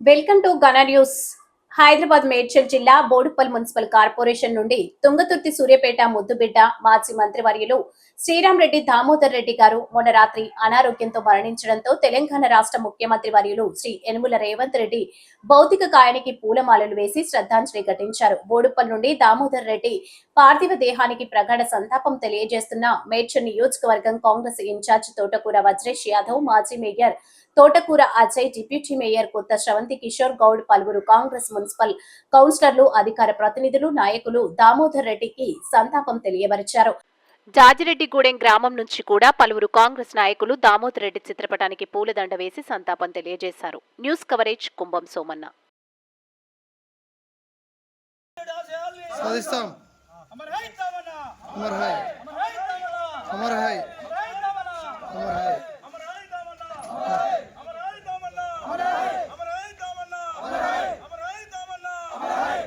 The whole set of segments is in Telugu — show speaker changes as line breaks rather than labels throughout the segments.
వెల్కమ్ టు గన న్యూస్ హైదరాబాద్ మేడ్చల్ జిల్లా బోడుప్పల్ మున్సిపల్ కార్పొరేషన్ నుండి తుంగతుర్తి సూర్యపేట ముద్దుబిడ్డ మాజీ మంత్రివర్యులు శ్రీరామ్ రెడ్డి దామోదర్ రెడ్డి గారు మొన్న రాత్రి అనారోగ్యంతో మరణించడంతో తెలంగాణ రాష్ట్ర ముఖ్యమంత్రి వర్యులు శ్రీ యనుమల రేవంత్ రెడ్డి భౌతిక కాయానికి పూలమాలలు వేసి శ్రద్ధాంజలి ఘటించారు. బోడుప్పల్ నుండి దామోదర్ రెడ్డి పార్థివ దేహానికి ప్రగాఢ సంతాపం తెలియజేస్తున్న మేడ్చల్ నియోజకవర్గం కాంగ్రెస్ ఇన్ఛార్జ్ తోటకూర వజ్రేష్ యాదవ్ మాజీ మేయర్ తోటకూర అజయ్ డిప్యూటీ మేయర్ కొత్త శ్రవంతి కిషోర్ గౌడ్ పలువురు కాంగ్రెస్ మున్సిపల్ కౌన్సిలర్లు అధికార ప్రతినిధులు నాయకులు దామోదర్ రెడ్డికి సంతాపం తెలియపరిచారు జాజిరెడ్డిగూడెం గ్రామం నుంచి కూడా పలువురు కాంగ్రెస్ నాయకులు దామోదర్ రెడ్డి చిత్రపటానికి పూలదండ వేసి సంతాపం తెలియజేశారు. News coverage Kumbham Somanna.
సాధిస్తాం
హై
అమర్ హై
తమన్నా
అమర్ హై
అమర్ హై తమన్నా
అమర్ హై
అమర్ హై తమన్నా అమర్ హై తమన్నా అమర్ హై అమర్ హై తమన్నా అమర్ హై అమర్ హై తమన్నా అమర్ హై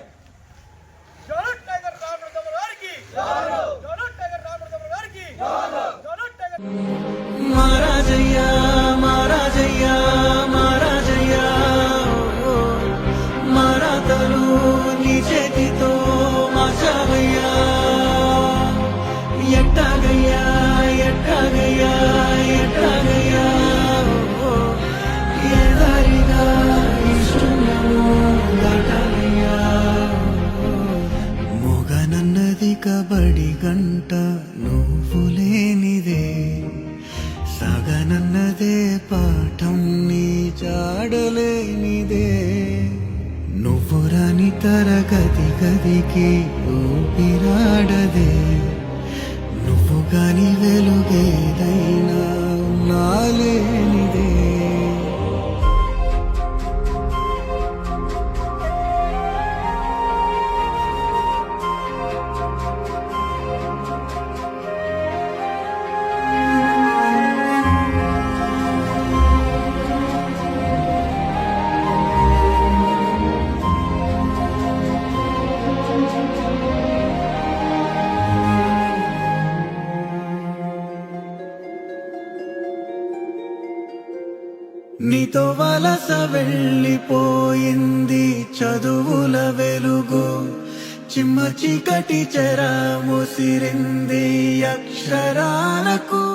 జోరు టైగర్ రామర్ తమర్ గారికి జోరు జోరు టైగర్ రామర్ తమర్ గారికి జోరు జోరు టైగర్
మహారాజయ్యా మహారాజయ్యా మహారాజయ్యా ఓ, నీ చేతితో మార్చావయ్యా. ఎట్టాగయ్యా ఎట్టాగయ్యా ఎట్టాగయ్యా ఏ దారిగా ఇష్టము దాటాలయ్యా. మొగనన్నది కబడి గంట జాడలేనిదే నువ్వు రాని తరగతి గదికి ఊపిరాడదే. నువ్వు గాని వెలుగేదై నీతో వలస వెళ్ళిపోయింది చదువుల వెలుగు. చిమ్మ చీకటి చెర ముసిరింది అక్షరాలకు